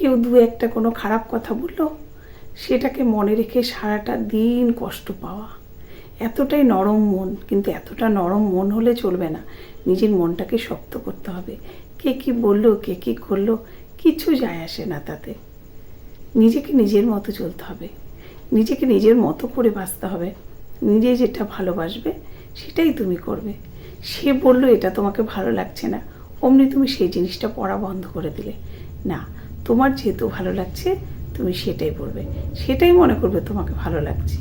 কেউ দু একটা কোনো খারাপ কথা বলল, সেটাকে মনে রেখে সারাটা দিন কষ্ট পাওয়া। এতটাই নরম মন, কিন্তু এতটা নরম মন হলে চলবে না। নিজের মনটাকে শক্ত করতে হবে। কে কি বলল, কে কি করল, কিছু যায় আসে না তাতে। নিজেকে নিজের মতো চলতে হবে। নিজেকে নিজের মতো করে বাঁচতে হবে। নিজে যেটা ভালোবাসবে, সেটাই তুমি করবে। সে বলল, এটা তোমাকে ভালো লাগছে না। অমনি তুমি সেই জিনিসটা পড়া বন্ধ করে দিলে। না তোমার যেহেতু ভালো লাগছে, তুমি সেটাই পড়বে। সেটাই মনে করবে তোমাকে ভালো লাগছে।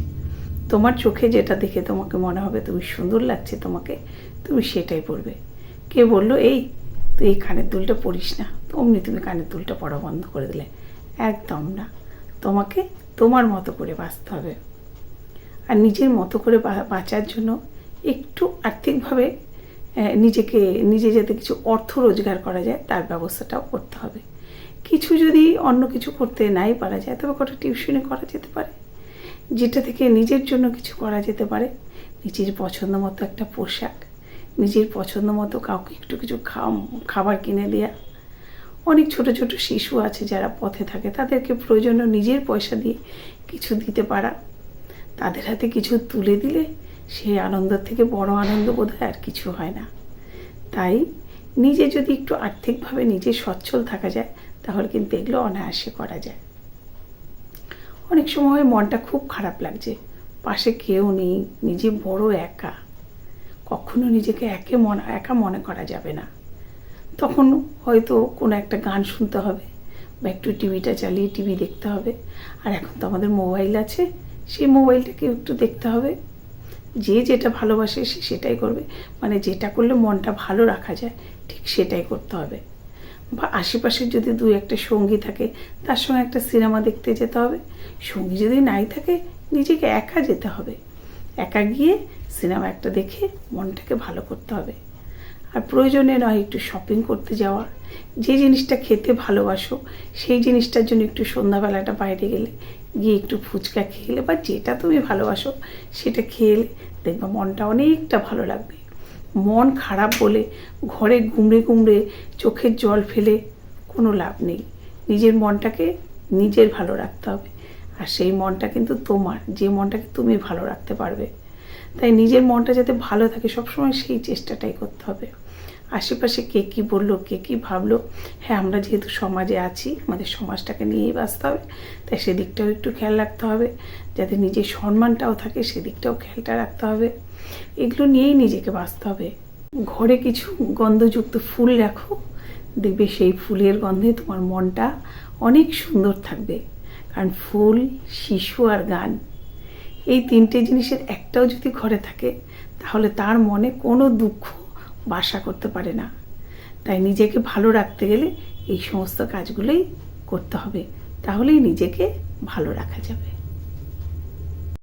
তোমার চোখে যেটা দেখে তোমাকে মনে হবে তুমি সুন্দর লাগছে তোমাকে, তুমি সেটাই পড়বে। কে বলল, এই, তুই এই কানের দুলটা পড়িস না। অমনি তুমি কানের দুলটা পড়া বন্ধ করে দিলে। একদম না। তোমাকে তোমার মতো করে বাঁচতে হবে। আর নিজের মতো করে বাঁচার জন্য একটু আর্থিকভাবে নিজেকে, নিজে যাতে কিছু অর্থ রোজগার করা যায়, তার ব্যবস্থাটাও করতে হবে। কিছু যদি অন্য কিছু করতে নাই পারা যায়, তবে কটা টিউশনে করা যেতে পারে। যেটা থেকে নিজের জন্য কিছু করা যেতে পারে। নিজের পছন্দ মতো একটা পোশাক, নিজের পছন্দ মতো কাউকে একটু কিছু খাবার কিনে দেওয়া অনেক ছোট ছোট শিশু আছে যারা পথে থাকে, তাদেরকে প্রয়োজনীয় নিজের পয়সা দিয়ে কিছু দিতে পারা। তাদের হাতে কিছু তুলে দিলে সেই আনন্দ থেকে বড় আনন্দ বোধ হয় আর কিছু হয় না। তাই নিজে যদি একটু আর্থিকভাবে নিজে সচ্ছল থাকা যায় তাহলে কিন্তু এগুলো অনায়াসে করা যায়। অনেক সময় মনটা খুব খারাপ লাগছে। পাশে কেউ নেই, নিজে বড় একা। কখনো নিজেকে একে মনে, একা মনে করা যাবে না। তখন হয়তো কোনো একটা গান শুনতে হবে বা একটু টিভিটা চালিয়ে টিভি দেখতে হবে। আর এখন তো আমাদের মোবাইল আছে, সেই মোবাইলটাকে একটু দেখতে হবে। যে যেটা ভালোবাসে সে সেটাই করবে। মানে যেটা করলে মনটা ভালো রাখা যায়, ঠিক সেটাই করতে হবে। বা আশেপাশে যদি দু একটা সঙ্গী থাকে, তার সঙ্গে একটা সিনেমা দেখতে যেতে হবে। সঙ্গী যদি নাই থাকে, নিজেকে একা যেতে হবে। একা গিয়ে সিনেমা একটা দেখে মনটাকে ভালো করতে হবে। আর প্রয়োজনে নয় একটু শপিং করতে যাওয়া। যে জিনিসটা খেতে ভালোবাসো, সেই জিনিসটার জন্য একটু সন্ধ্যাবেলাটা বাইরে গেলে, গিয়ে একটু ফুচকা খেলে বা যেটা তুমি ভালোবাসো, সেটা খেলে দেখবে মনটা অনেকটা ভালো লাগবে। মন খারাপ বলে ঘরে গুমড়ে গুমড়ে চোখের জল ফেলে কোনো লাভ নেই। নিজের মনটাকে নিজের ভালো রাখতে হবে। আর সেই মনটা কিন্তু তোমার, যে মনটাকে তুমি ভালো রাখতে পারবে। তাই নিজের মনটা যাতে ভালো থাকে, সবসময় সেই চেষ্টাটাই করতে হবে। আশেপাশে কে কী বলল, কে কী ভাবলো? হ্যাঁ আমরা যেহেতু সমাজে আছি, আমাদের সমাজটাকে নিয়েই বাঁচতে হবে, তাই সেদিকটাও একটু খেয়াল রাখতে হবে। যাতে নিজের সম্মানটাও থাকে, সেদিকটাও খেয়ালটা রাখতে হবে। এগুলো নিয়েই নিজেকে বাঁচতে হবে। ঘরে কিছু গন্ধযুক্ত ফুল রাখো। দেখবে সেই ফুলের গন্ধে তোমার মনটা অনেক সুন্দর থাকবে। কারণ ফুল, শিশু আর গান, এই তিনটে জিনিসের একটাও যদি ঘরে থাকে, তাহলে তার মনে কোনো দুঃখ বাসা করতে পারে না। তাই নিজেকে ভালো রাখতে গেলে এই সমস্ত কাজগুলোই করতে হবে। তাহলেই নিজেকে ভালো রাখা যাবে।